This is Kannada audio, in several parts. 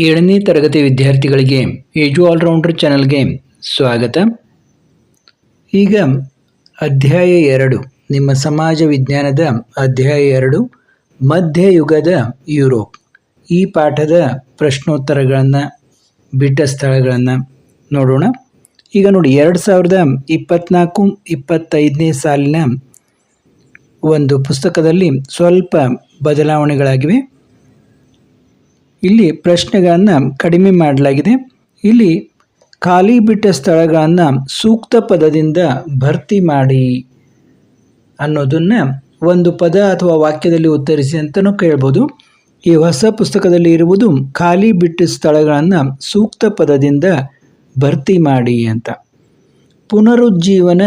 ಏಳನೇ ತರಗತಿ ವಿದ್ಯಾರ್ಥಿಗಳಿಗೆ ಏಜು ಆಲ್ರೌಂಡರ್ ಚಾನಲ್ಗೆ ಸ್ವಾಗತ. ಈಗ ಅಧ್ಯಾಯ ಎರಡು, ನಿಮ್ಮ ಸಮಾಜ ವಿಜ್ಞಾನದ ಅಧ್ಯಾಯ ಎರಡು, ಮಧ್ಯಯುಗದ ಯುರೋಪ್. ಈ ಪಾಠದ ಪ್ರಶ್ನೋತ್ತರಗಳನ್ನು, ಬಿಟ್ಟ ಸ್ಥಳಗಳನ್ನು ನೋಡೋಣ. ಈಗ ನೋಡಿ, ಎರಡು ಸಾವಿರದ ಇಪ್ಪತ್ತ್ನಾಲ್ಕು ಇಪ್ಪತ್ತೈದನೇ ಸಾಲಿನ ಒಂದು ಪುಸ್ತಕದಲ್ಲಿ ಸ್ವಲ್ಪ ಬದಲಾವಣೆಗಳಾಗಿವೆ. ಇಲ್ಲಿ ಪ್ರಶ್ನೆಗಳನ್ನು ಕಡಿಮೆ ಮಾಡಲಾಗಿದೆ. ಇಲ್ಲಿ ಖಾಲಿ ಬಿಟ್ಟ ಸ್ಥಳಗಳನ್ನು ಸೂಕ್ತ ಪದದಿಂದ ಭರ್ತಿ ಮಾಡಿ ಅನ್ನೋದನ್ನು ಒಂದು ಪದ ಅಥವಾ ವಾಕ್ಯದಲ್ಲಿ ಉತ್ತರಿಸಿ ಅಂತಲೂ ಕೇಳ್ಬೋದು. ಈ ಹೊಸ ಪುಸ್ತಕದಲ್ಲಿ ಇರುವುದು ಖಾಲಿ ಬಿಟ್ಟ ಸ್ಥಳಗಳನ್ನು ಸೂಕ್ತ ಪದದಿಂದ ಭರ್ತಿ ಮಾಡಿ ಅಂತ. ಪುನರುಜ್ಜೀವನ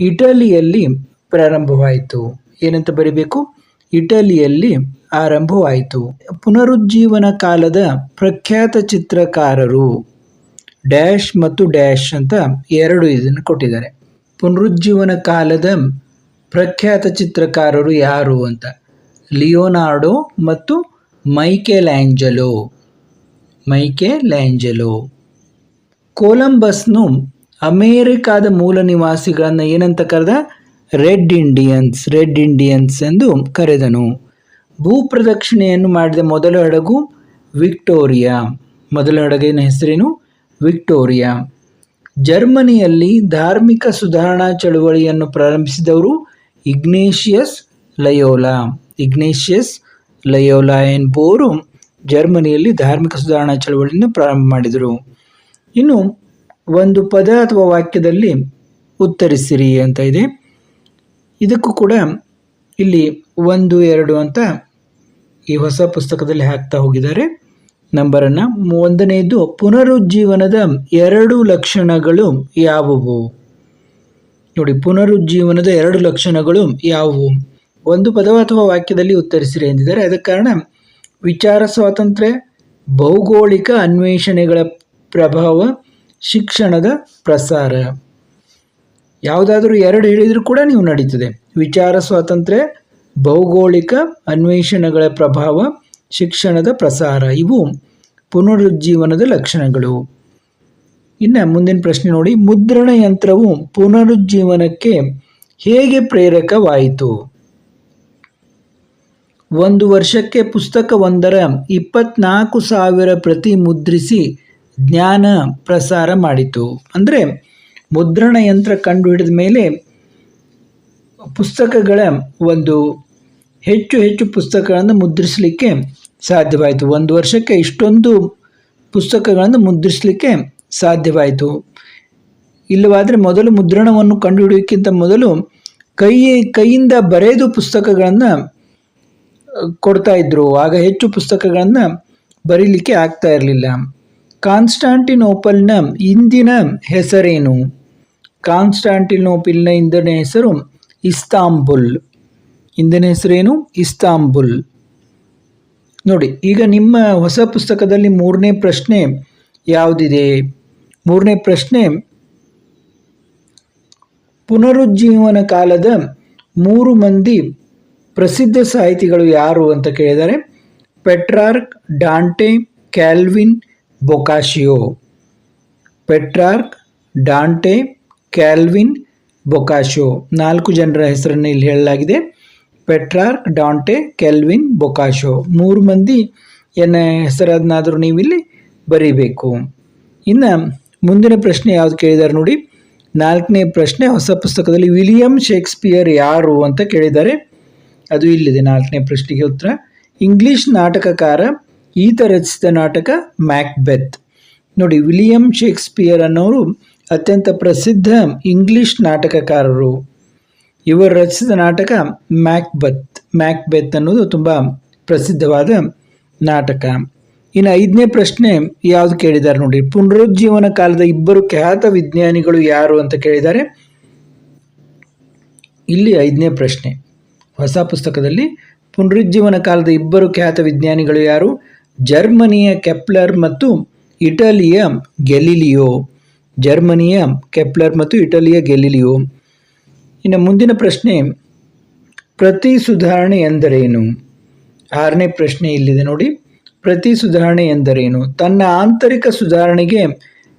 ಇಟಲಿಯಲ್ಲಿ ಪ್ರಾರಂಭವಾಯಿತು. ಏನಂತ ಬರಿಬೇಕು? ಇಟಲಿಯಲ್ಲಿ ಆರಂಭವಾಯಿತು. ಪುನರುಜ್ಜೀವನ ಕಾಲದ ಪ್ರಖ್ಯಾತ ಚಿತ್ರಕಾರರು ಡ್ಯಾಶ್ ಮತ್ತು ಡ್ಯಾಶ್ ಅಂತ ಎರಡು ಇದನ್ನು ಕೊಟ್ಟಿದ್ದಾರೆ. ಪುನರುಜ್ಜೀವನ ಕಾಲದ ಪ್ರಖ್ಯಾತ ಚಿತ್ರಕಾರರು ಯಾರು ಅಂತ? ಲಿಯೋನಾರ್ಡೋ ಮತ್ತು ಮೈಕೆಲ್ ಆ್ಯಂಜಲೋ ಮೈಕೆ ಲ್ಯಾಂಜಲೋ ಕೊಲಂಬಸ್ನು ಅಮೇರಿಕಾದ ಮೂಲ ನಿವಾಸಿಗಳನ್ನು ಏನಂತ ಕರೆದ? ರೆಡ್ ಇಂಡಿಯನ್ಸ್ ರೆಡ್ ಇಂಡಿಯನ್ಸ್ ಎಂದು ಕರೆದನು. ಭೂಪ್ರದಕ್ಷಿಣೆಯನ್ನು ಮಾಡಿದ ಮೊದಲ ಹಡಗು ವಿಕ್ಟೋರಿಯಾ. ಮೊದಲ ಹಡಗಿನ ಹೆಸರೇನು? ವಿಕ್ಟೋರಿಯಾ. ಜರ್ಮನಿಯಲ್ಲಿ ಧಾರ್ಮಿಕ ಸುಧಾರಣಾ ಚಳುವಳಿಯನ್ನು ಪ್ರಾರಂಭಿಸಿದವರು ಇಗ್ನೇಷಿಯಸ್ ಲಯೋಲಾ. ಇಗ್ನೇಷಿಯಸ್ ಲಯೋಲಾ ಎಂಬುವರು ಜರ್ಮನಿಯಲ್ಲಿ ಧಾರ್ಮಿಕ ಸುಧಾರಣಾ ಚಳುವಳಿಯನ್ನು ಪ್ರಾರಂಭ ಮಾಡಿದರು. ಇನ್ನು ಒಂದು ಪದ ಅಥವಾ ವಾಕ್ಯದಲ್ಲಿ ಉತ್ತರಿಸಿರಿ ಅಂತ ಇದೆ. ಇದಕ್ಕೂ ಕೂಡ ಇಲ್ಲಿ ಒಂದು, ಎರಡು ಅಂತ ಈ ಹೊಸ ಪುಸ್ತಕದಲ್ಲಿ ಹಾಕ್ತಾ ಹೋಗಿದ್ದಾರೆ. ನಂಬರನ್ನು ಒಂದನೆಯದು ಪುನರುಜ್ಜೀವನದ ಎರಡು ಲಕ್ಷಣಗಳು ಯಾವುವು? ನೋಡಿ, ಪುನರುಜ್ಜೀವನದ ಎರಡು ಲಕ್ಷಣಗಳು ಯಾವುವು? ಒಂದು ಪದ ಅಥವಾ ವಾಕ್ಯದಲ್ಲಿ ಉತ್ತರಿಸಿರಿ ಎಂದಿದ್ದಾರೆ. ಅದಕ್ಕೆ ಕಾರಣ, ವಿಚಾರ ಸ್ವಾತಂತ್ರ್ಯ, ಭೌಗೋಳಿಕ ಅನ್ವೇಷಣೆಗಳ ಪ್ರಭಾವ, ಶಿಕ್ಷಣದ ಪ್ರಸಾರ. ಯಾವುದಾದ್ರೂ ಎರಡು ಹೇಳಿದರೂ ಕೂಡ ನೀವು ನಡೀತದೆ. ವಿಚಾರ ಸ್ವಾತಂತ್ರ್ಯ, ಭೌಗೋಳಿಕ ಅನ್ವೇಷಣೆಗಳ ಪ್ರಭಾವ, ಶಿಕ್ಷಣದ ಪ್ರಸಾರ, ಇವು ಪುನರುಜ್ಜೀವನದ ಲಕ್ಷಣಗಳು. ಇನ್ನು ಮುಂದಿನ ಪ್ರಶ್ನೆ ನೋಡಿ, ಮುದ್ರಣ ಯಂತ್ರವು ಪುನರುಜ್ಜೀವನಕ್ಕೆ ಹೇಗೆ ಪ್ರೇರಕವಾಯಿತು? ಒಂದು ವರ್ಷಕ್ಕೆ ಪುಸ್ತಕವೊಂದರ ಇಪ್ಪತ್ನಾಲ್ಕು ಸಾವಿರ ಪ್ರತಿ ಮುದ್ರಿಸಿ ಜ್ಞಾನ ಪ್ರಸಾರ ಮಾಡಿತು. ಅಂದರೆ ಮುದ್ರಣ ಯಂತ್ರ ಕಂಡುಹಿಡಿದ ಮೇಲೆ ಪುಸ್ತಕಗಳ ಒಂದು ಹೆಚ್ಚು ಹೆಚ್ಚು ಪುಸ್ತಕಗಳನ್ನು ಮುದ್ರಿಸಲಿಕ್ಕೆ ಸಾಧ್ಯವಾಯಿತು. ಒಂದು ವರ್ಷಕ್ಕೆ ಇಷ್ಟೊಂದು ಪುಸ್ತಕಗಳನ್ನು ಮುದ್ರಿಸಲಿಕ್ಕೆ ಸಾಧ್ಯವಾಯಿತು. ಇಲ್ಲವಾದರೆ ಮೊದಲು ಮುದ್ರಣವನ್ನು ಕಂಡುಹಿಡಿಯೋಕ್ಕಿಂತ ಮೊದಲು ಕೈ ಕೈಯಿಂದ ಬರೆದು ಪುಸ್ತಕಗಳನ್ನು ಕೊಡ್ತಾ ಇದ್ದರು ಆಗ ಹೆಚ್ಚು ಪುಸ್ತಕಗಳನ್ನು ಬರೀಲಿಕ್ಕೆ ಆಗ್ತಾ ಇರಲಿಲ್ಲ. ಕಾನ್ಸ್ಟಾಂಟಿನೋಪಲ್ನ ಇಂದಿನ ಹೆಸರೇನು? ಕಾನ್ಸ್ಟಾಂಟಿನೋಪಿಲ್ನ ಇಂದನ ಹೆಸರು ಇಸ್ತಾಂಬುಲ್. ಇಂದನ ಹೆಸರೇನು? ಇಸ್ತಾಂಬುಲ್. ನೋಡಿ, ಈಗ ನಿಮ್ಮ ಹೊಸ ಪುಸ್ತಕದಲ್ಲಿ ಮೂರನೇ ಪ್ರಶ್ನೆ ಯಾವುದಿದೆ? ಮೂರನೇ ಪ್ರಶ್ನೆ, ಪುನರುಜ್ಜೀವನ ಕಾಲದ ಮೂರು ಮಂದಿ ಪ್ರಸಿದ್ಧ ಸಾಹಿತಿಗಳು ಯಾರು ಅಂತ ಕೇಳಿದ್ದಾರೆ Petrarch, Dante, Calvin, Boccaccio. Petrarch, Dante Calvin Boccaccio. ನಾಲ್ಕು ಜನರ ಹೆಸರನ್ನು ಇಲ್ಲಿ ಹೇಳಲಾಗಿದೆ. Petrarch Dante Kelvin Boccaccio. ಮೂರು ಮಂದಿ ಎನ್ನ ಹೆಸರನ್ನಾದರೂ ನೀವು ಇಲ್ಲಿ ಬರೀಬೇಕು. ಇನ್ನು ಮುಂದಿನ ಪ್ರಶ್ನೆ ಯಾವುದು ಕೇಳಿದ್ದಾರೆ ನೋಡಿ. ನಾಲ್ಕನೇ ಪ್ರಶ್ನೆ ಹೊಸ ಪುಸ್ತಕದಲ್ಲಿ ವಿಲಿಯಂ ಶೇಕ್ಸ್ಪಿಯರ್ ಯಾರು ಅಂತ ಕೇಳಿದ್ದಾರೆ. ಅದು ಇಲ್ಲಿದೆ ನಾಲ್ಕನೇ ಪ್ರಶ್ನೆಗೆ ಉತ್ತರ. ಇಂಗ್ಲಿಷ್ ನಾಟಕಕಾರ, ಈತ ರಚಿಸಿದ ನಾಟಕ ಮ್ಯಾಕ್ಬೆತ್. ನೋಡಿ, ವಿಲಿಯಂ ಶೇಕ್ಸ್ಪಿಯರ್ ಅನ್ನೋರು ಅತ್ಯಂತ ಪ್ರಸಿದ್ಧ ಇಂಗ್ಲಿಷ್ ನಾಟಕಕಾರರು. ಇವರು ರಚಿಸಿದ ನಾಟಕ ಮ್ಯಾಕ್ಬತ್. ಮ್ಯಾಕ್ಬೆತ್ ಅನ್ನೋದು ತುಂಬ ಪ್ರಸಿದ್ಧವಾದ ನಾಟಕ. ಇನ್ನು ಐದನೇ ಪ್ರಶ್ನೆ ಯಾವುದು ಕೇಳಿದ್ದಾರೆ ನೋಡಿ. ಪುನರುಜ್ಜೀವನ ಕಾಲದ ಇಬ್ಬರು ಖ್ಯಾತ ವಿಜ್ಞಾನಿಗಳು ಯಾರು ಅಂತ ಕೇಳಿದ್ದಾರೆ. ಇಲ್ಲಿ ಐದನೇ ಪ್ರಶ್ನೆ. ಹೊಸ ಪುಸ್ತಕದಲ್ಲಿ ಪುನರುಜ್ಜೀವನ ಕಾಲದ ಇಬ್ಬರು ಖ್ಯಾತ ವಿಜ್ಞಾನಿಗಳು ಯಾರು? ಜರ್ಮನಿಯ ಕೆಪ್ಲರ್ ಮತ್ತು ಇಟಲಿಯ ಗೆಲಿಲಿಯೋ. ಜರ್ಮನಿಯ, ಕೆಪ್ಲರ್ ಮತ್ತು ಇಟಲಿಯ ಗೆಲಿಲಿಯೋ. ಇನ್ನು ಮುಂದಿನ ಪ್ರಶ್ನೆ, ಪ್ರತಿ ಸುಧಾರಣೆ ಎಂದರೇನು? ಆರನೇ ಪ್ರಶ್ನೆ ಇಲ್ಲಿದೆ ನೋಡಿ. ಪ್ರತಿ ಸುಧಾರಣೆ ಎಂದರೇನು? ತನ್ನ ಆಂತರಿಕ ಸುಧಾರಣೆಗೆ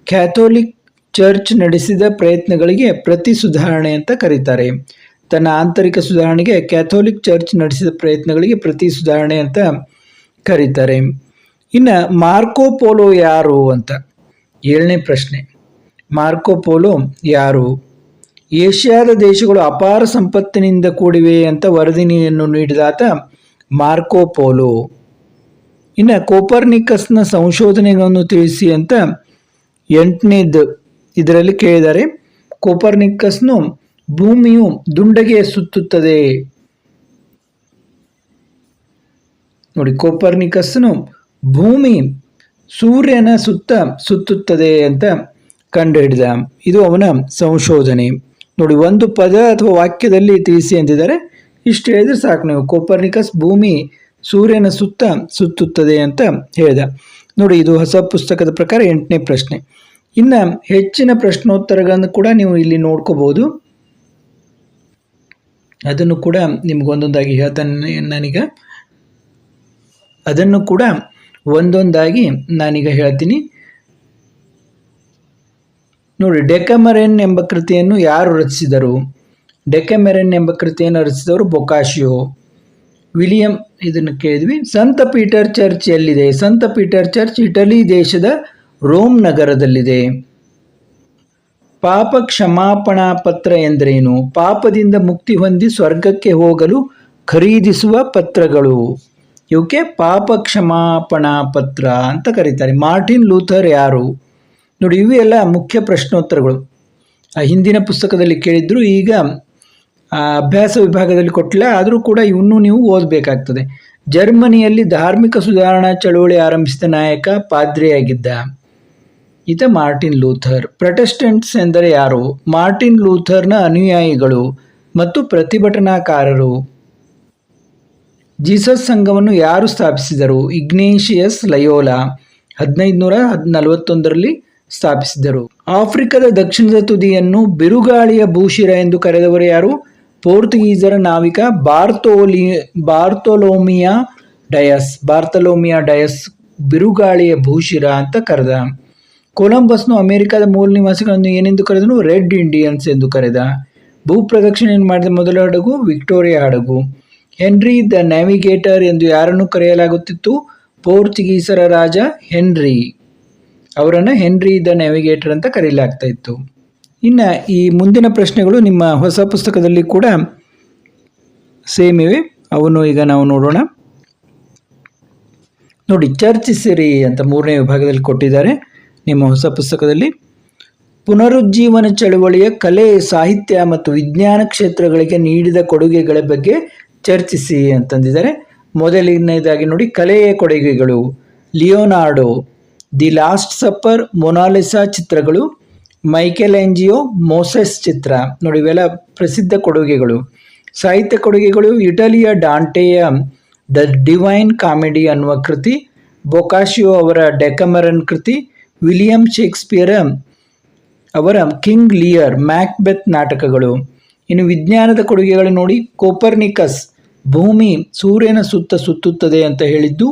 ಕ್ಯಾಥೋಲಿಕ್ ಚರ್ಚ್ ನಡೆಸಿದ ಪ್ರಯತ್ನಗಳಿಗೆ ಪ್ರತಿ ಸುಧಾರಣೆ ಅಂತ ಕರೀತಾರೆ. ತನ್ನ ಆಂತರಿಕ ಸುಧಾರಣೆಗೆ ಕ್ಯಾಥೋಲಿಕ್ ಚರ್ಚ್ ನಡೆಸಿದ ಪ್ರಯತ್ನಗಳಿಗೆ ಪ್ರತಿ ಸುಧಾರಣೆ ಅಂತ ಕರೀತಾರೆ. ಇನ್ನು ಮಾರ್ಕೋ ಪೋಲೋ ಯಾರು ಅಂತ? ಏಳನೇ ಪ್ರಶ್ನೆ. ಮಾರ್ಕೋ ಪೋಲೋ ಯಾರು? ಏಷ್ಯಾದ ದೇಶಗಳು ಅಪಾರ ಸಂಪತ್ತಿನಿಂದ ಕೂಡಿವೆ ಅಂತ ವರದಿನಿಯನ್ನು ನೀಡಿದಾತ ಮಾರ್ಕೋ ಪೋಲೋ. ಇನ್ನು ಕೋಪರ್ನಿಕಸ್ನ ಸಂಶೋಧನೆಗಳನ್ನು ತಿಳಿಸಿ ಅಂತ ಎಂಟನೇದು ಇದರಲ್ಲಿ ಕೇಳಿದ್ದಾರೆ. ಕೋಪರ್ನಿಕಸ್ನು ಭೂಮಿಯು ದುಂಡಗೆ ಸುತ್ತುತ್ತದೆ. ನೋಡಿ, ಕೋಪರ್ನಿಕಸ್ನು ಭೂಮಿ ಸೂರ್ಯನ ಸುತ್ತ ಸುತ್ತುತ್ತದೆ ಅಂತ ಕಂಡುಹಿಡಿದ. ಇದು ಅವನ ಸಂಶೋಧನೆ. ನೋಡಿ, ಒಂದು ಪದ ಅಥವಾ ವಾಕ್ಯದಲ್ಲಿ ತಿಳಿಸಿ ಅಂತಿದ್ದಾರೆ. ಇಷ್ಟು ಹೇಳಿದ್ರೆ ಸಾಕು ನೀವು. ಕೋಪರ್ನಿಕಸ್ ಭೂಮಿ ಸೂರ್ಯನ ಸುತ್ತ ಸುತ್ತುತ್ತದೆ ಅಂತ ಹೇಳಿದ. ನೋಡಿ, ಇದು ಹೊಸ ಪುಸ್ತಕದ ಪ್ರಕಾರ ಎಂಟನೇ ಪ್ರಶ್ನೆ. ಇನ್ನು ಹೆಚ್ಚಿನ ಪ್ರಶ್ನೋತ್ತರಗಳನ್ನು ಕೂಡ ನೀವು ಇಲ್ಲಿ ನೋಡ್ಕೋಬಹುದು. ಅದನ್ನು ಕೂಡ ನಿಮ್ಗೊಂದೊಂದಾಗಿ ಹೇಳ್ತಾನೆ ನಾನೀಗ. ಅದನ್ನು ಕೂಡ ಒಂದೊಂದಾಗಿ ನಾನೀಗ ಹೇಳ್ತೀನಿ. ನೋಡಿ, ಡೆಕಮರೆನ್ ಎಂಬ ಕೃತಿಯನ್ನು ಯಾರು ರಚಿಸಿದರು? ಡೆಕಮೆರೆನ್ ಎಂಬ ಕೃತಿಯನ್ನು ರಚಿಸಿದವರು ಬೊಕಾಶಿಯೋ ವಿಲಿಯಂ, ಇದನ್ನು ಕೇಳಿದ್ವಿ. ಸಂತ ಪೀಟರ್ ಚರ್ಚ್ ಎಲ್ಲಿದೆ? ಸಂತ ಪೀಟರ್ ಚರ್ಚ್ ಇಟಲಿ ದೇಶದ ರೋಮ್ ನಗರದಲ್ಲಿದೆ. ಪಾಪ ಕ್ಷಮಾಪಣಾ ಪತ್ರ ಎಂದರೇನು? ಪಾಪದಿಂದ ಮುಕ್ತಿ ಹೊಂದಿ ಸ್ವರ್ಗಕ್ಕೆ ಹೋಗಲು ಖರೀದಿಸುವ ಪತ್ರಗಳು. ಇವಕ್ಕೆ ಪಾಪ ಕ್ಷಮಾಪಣಾ ಪತ್ರ ಅಂತ ಕರೀತಾರೆ. ಮಾರ್ಟಿನ್ ಲೂಥರ್ ಯಾರು? ನೋಡಿ ಇವು ಎಲ್ಲ ಮುಖ್ಯ ಪ್ರಶ್ನೋತ್ತರಗಳು. ಆ ಹಿಂದಿನ ಪುಸ್ತಕದಲ್ಲಿ ಕೇಳಿದ್ರು, ಈಗ ಅಭ್ಯಾಸ ವಿಭಾಗದಲ್ಲಿ ಕೊಟ್ಟಿಲ್ಲ ಆದರೂ ಕೂಡ ಇವನ್ನೂ ನೀವು ಓದಬೇಕಾಗ್ತದೆ. ಜರ್ಮನಿಯಲ್ಲಿ ಧಾರ್ಮಿಕ ಸುಧಾರಣಾ ಚಳುವಳಿ ಆರಂಭಿಸಿದ ನಾಯಕ ಪಾದ್ರಿಯಾಗಿದ್ದ ಈತ ಮಾರ್ಟಿನ್ ಲೂಥರ್. ಪ್ರೊಟೆಸ್ಟೆಂಟ್ಸ್ ಎಂದರೆ ಯಾರು? ಮಾರ್ಟಿನ್ ಲೂಥರ್ನ ಅನುಯಾಯಿಗಳು ಮತ್ತು ಪ್ರತಿಭಟನಾಕಾರರು. ಜೀಸಸ್ ಸಂಘವನ್ನು ಯಾರು ಸ್ಥಾಪಿಸಿದರು? ಇಗ್ನೇಷಿಯಸ್ ಲಯೋಲಾ, ಹದಿನೈದು ನೂರ ನಲವತ್ತೊಂದರಲ್ಲಿ ಸ್ಥಾಪಿಸಿದರು ಆಫ್ರಿಕಾದ ದಕ್ಷಿಣದ ತುದಿಯನ್ನು ಬಿರುಗಾಳಿಯ ಭೂಶಿರ ಎಂದು ಕರೆದವರು ಯಾರು? ಪೋರ್ಚುಗೀಸರ ನಾವಿಕ ಬಾರ್ತೋಲಿ, ಬಾರ್ತೊಲೋಮಿಯಾ ಡಯಸ್, ಬಾರ್ತಲೋಮಿಯಾ ಡಯಸ್ ಬಿರುಗಾಳಿಯ ಭೂಶಿರ ಅಂತ ಕರೆದ. ಕೊಲಂಬಸ್ನು ಅಮೆರಿಕದ ಮೂಲ ನಿವಾಸಿಗಳನ್ನು ಏನೆಂದು ಕರೆದನು? ರೆಡ್ ಇಂಡಿಯನ್ಸ್ ಎಂದು ಕರೆದ. ಭೂ ಪ್ರದಕ್ಷಿಣೆಯನ್ನು ಮಾಡಿದ ಮೊದಲ ಹಡಗು? ವಿಕ್ಟೋರಿಯಾ ಹಡಗು. ಹೆನ್ರಿ ದ ನ್ಯಾವಿಗೇಟರ್ ಎಂದು ಯಾರನ್ನು ಕರೆಯಲಾಗುತ್ತಿತ್ತು? ಪೋರ್ಚುಗೀಸರ ರಾಜ ಹೆನ್ರಿ. ಅವರನ್ನು ಹೆನ್ರಿ ದ ನ್ಯಾವಿಗೇಟರ್ ಅಂತ ಕರೆಯಲಾಗ್ತಾ ಇತ್ತು. ಇನ್ನು ಈ ಮುಂದಿನ ಪ್ರಶ್ನೆಗಳು ನಿಮ್ಮ ಹೊಸ ಪುಸ್ತಕದಲ್ಲಿ ಕೂಡ ಸೇಮ್ ಇವೆ. ಅವನ್ನು ಈಗ ನಾವು ನೋಡೋಣ. ನೋಡಿ ಚರ್ಚಿಸಿರಿ ಅಂತ ಮೂರನೇ ವಿಭಾಗದಲ್ಲಿ ಕೊಟ್ಟಿದ್ದಾರೆ ನಿಮ್ಮ ಹೊಸ ಪುಸ್ತಕದಲ್ಲಿ. ಪುನರುಜ್ಜೀವನ ಚಳವಳಿಯ ಕಲೆ, ಸಾಹಿತ್ಯ ಮತ್ತು ವಿಜ್ಞಾನ ಕ್ಷೇತ್ರಗಳಿಗೆ ನೀಡಿದ ಕೊಡುಗೆಗಳ ಬಗ್ಗೆ ಚರ್ಚಿಸಿ ಅಂತಂದಿದ್ದಾರೆ. ಮೊದಲನೇದಾಗಿ ನೋಡಿ, ಕಲೆಯ ಕೊಡುಗೆಗಳು. Leonardo the last supper Mona Lisa ಚಿತ್ರಗಳು ಮೈಕೆಲ್ ಎಂಜಿಯೋ ಮೋಸೆಸ್ ಚಿತ್ರ. ನೋಡಿ, ಇವೆಲ್ಲ ಪ್ರಸಿದ್ಧ ಕೊಡುಗೆಗಳು. ಸಾಹಿತ್ಯ ಕೊಡುಗೆಗಳು ಇಟಲಿಯ ಡಾಂಟೆಯ ದ ಡಿವೈನ್ ಕಾಮಿಡಿ ಅನ್ನುವ ಕೃತಿ, ಬೊಕಾಶಿಯೋ ಅವರ ಡೆಕಮರನ್ ಕೃತಿ, ವಿಲಿಯಂ ಶೇಕ್ಸ್ಪಿಯರ ಅವರ ಕಿಂಗ್ ಲಿಯರ್, ಮ್ಯಾಕ್ಬೆತ್ ನಾಟಕಗಳು. ಇನ್ನು ವಿಜ್ಞಾನದ ಕೊಡುಗೆಗಳು ನೋಡಿ, ಕೋಪರ್ನಿಕಸ್ ಭೂಮಿ ಸೂರ್ಯನ ಸುತ್ತ ಸುತ್ತುತ್ತದೆ ಅಂತ ಹೇಳಿದ್ದು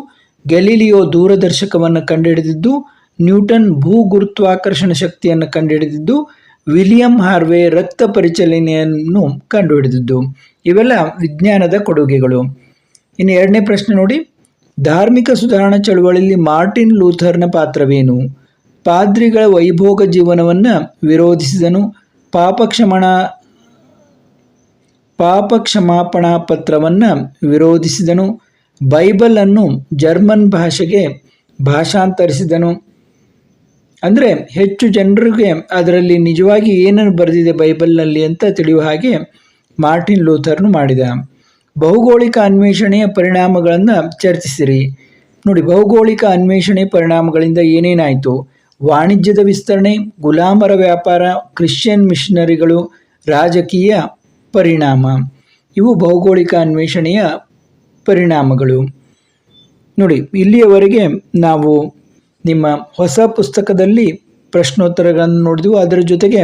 ಗೆಲಿಲಿಯೋ ದೂರದರ್ಶಕವನ್ನು ಕಂಡುಹಿಡಿದಿದ್ದು, ನ್ಯೂಟನ್ ಭೂ ಗುರುತ್ವಾಕರ್ಷಣ ಶಕ್ತಿಯನ್ನು ಕಂಡುಹಿಡಿದಿದ್ದು, ವಿಲಿಯಂ ಹಾರ್ವೆ ರಕ್ತ ಪರಿಚಲನೆಯನ್ನು ಕಂಡುಹಿಡಿದಿದ್ದು. ಇವೆಲ್ಲ ವಿಜ್ಞಾನದ ಕೊಡುಗೆಗಳು. ಇನ್ನು ಎರಡನೇ ಪ್ರಶ್ನೆ ನೋಡಿ. ಧಾರ್ಮಿಕ ಸುಧಾರಣಾ ಚಳುವಳಿಯಲ್ಲಿ ಮಾರ್ಟಿನ್ ಲೂಥರ್ನ ಪಾತ್ರವೇನು? ಪಾದ್ರಿಗಳ ವೈಭೋಗ ಜೀವನವನ್ನು ವಿರೋಧಿಸಿದನು. ಪಾಪಕ್ಷಮಣ ಪಾಪ ಕ್ಷಮಾಪಣಾ ಪತ್ರವನ್ನು ವಿರೋಧಿಸಿದನು. ಬೈಬಲನ್ನು ಜರ್ಮನ್ ಭಾಷೆಗೆ ಭಾಷಾಂತರಿಸಿದನು. ಅಂದರೆ ಹೆಚ್ಚು ಜನರಿಗೆ ಅದರಲ್ಲಿ ನಿಜವಾಗಿ ಏನನ್ನು ಬರೆದಿದೆ ಬೈಬಲ್ನಲ್ಲಿ ಅಂತ ತಿಳಿಯುವ ಹಾಗೆ ಮಾರ್ಟಿನ್ ಲೂಥರ್ನು ಮಾಡಿದ. ಭೌಗೋಳಿಕ ಅನ್ವೇಷಣೆಯ ಪರಿಣಾಮಗಳನ್ನು ಚರ್ಚಿಸಿರಿ. ನೋಡಿ, ಭೌಗೋಳಿಕ ಅನ್ವೇಷಣೆ ಪರಿಣಾಮಗಳಿಂದ ಏನೇನಾಯಿತು? ವಾಣಿಜ್ಯದ ವಿಸ್ತರಣೆ, ಗುಲಾಮರ ವ್ಯಾಪಾರ, ಕ್ರಿಶ್ಚಿಯನ್ ಮಿಷನರಿಗಳು, ರಾಜಕೀಯ ಪರಿಣಾಮ. ಇವು ಭೌಗೋಳಿಕ ಅನ್ವೇಷಣೆಯ ಪರಿಣಾಮಗಳು. ನೋಡಿ, ಇಲ್ಲಿಯವರೆಗೆ ನಾವು ನಿಮ್ಮ ಹೊಸ ಪುಸ್ತಕದಲ್ಲಿ ಪ್ರಶ್ನೋತ್ತರಗಳನ್ನು ನೋಡಿದೆವು. ಅದರ ಜೊತೆಗೆ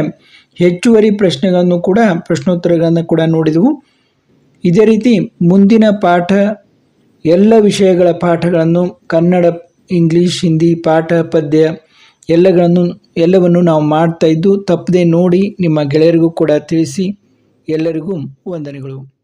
ಹೆಚ್ಚುವರಿ ಪ್ರಶ್ನೆಗಳನ್ನು ಕೂಡ, ಪ್ರಶ್ನೋತ್ತರಗಳನ್ನು ಕೂಡ ನೋಡಿದೆವು. ಇದೇ ರೀತಿ ಮುಂದಿನ ಪಾಠ, ಎಲ್ಲ ವಿಷಯಗಳ ಪಾಠಗಳನ್ನು ಕನ್ನಡ, ಇಂಗ್ಲೀಷ್, ಹಿಂದಿ, ಪಾಠ, ಪದ್ಯ ಎಲ್ಲಗಳನ್ನು, ಎಲ್ಲವನ್ನು ನಾವು ಮಾಡ್ತಾ ಇದ್ದು, ತಪ್ಪದೆ ನೋಡಿ ನಿಮ್ಮ ಗೆಳೆಯರಿಗೂ ಕೂಡ ತಿಳಿಸಿ. ಎಲ್ಲರಿಗೂ ವಂದನೆಗಳು.